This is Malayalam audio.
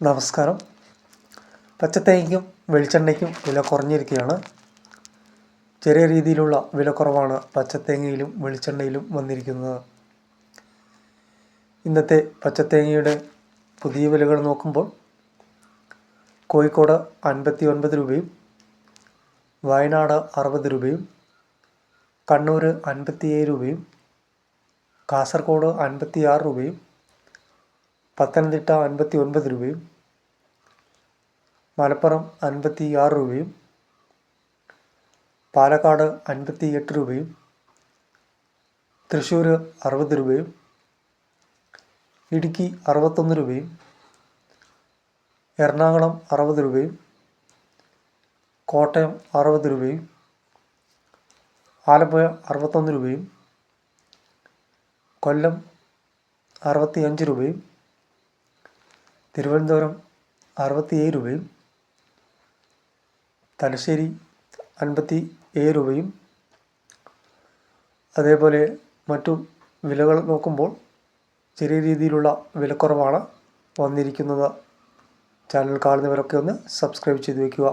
നമസ്കാരം. പച്ചത്തേങ്ങയ്ക്കും വെളിച്ചെണ്ണയ്ക്കും വില കുറഞ്ഞിരിക്കുകയാണ് ചെറിയ രീതിയിലുള്ള വിലക്കുറവാണ് പച്ചത്തേങ്ങയിലും വെളിച്ചെണ്ണയിലും വന്നിരിക്കുന്നത്. ഇന്നത്തെ പച്ചത്തേങ്ങയുടെ പുതിയ വിലകൾ നോക്കുമ്പോൾ കോഴിക്കോട് അൻപത്തി ഒൻപത് രൂപയും വയനാട് അറുപത് രൂപയും കണ്ണൂർ അൻപത്തിയേഴ് രൂപയും കാസർഗോഡ് അൻപത്തി ആറ് രൂപയും പത്തനംതിട്ട അൻപത്തി ഒൻപത് രൂപയും മലപ്പുറം അൻപത്തി ആറ് രൂപയും പാലക്കാട് അൻപത്തി എട്ട് രൂപയും തൃശ്ശൂർ അറുപത് രൂപയും ഇടുക്കി അറുപത്തൊന്ന് രൂപയും എറണാകുളം അറുപത് രൂപയും കോട്ടയം അറുപത് രൂപയും ആലപ്പുഴ അറുപത്തൊന്ന് രൂപയും കൊല്ലം അറുപത്തി അഞ്ച് രൂപയും തിരുവനന്തപുരം അറുപത്തിയേഴ് രൂപയും തലശ്ശേരി അൻപത്തി ഏഴ് രൂപയും. അതേപോലെ മറ്റു വിലകൾ നോക്കുമ്പോൾ ചെറിയ രീതിയിലുള്ള വിലക്കുറവാണ് വന്നിരിക്കുന്നത്. ചാനൽ കാണുന്നവരൊക്കെ ഒന്ന് സബ്സ്ക്രൈബ് ചെയ്ത് വയ്ക്കുക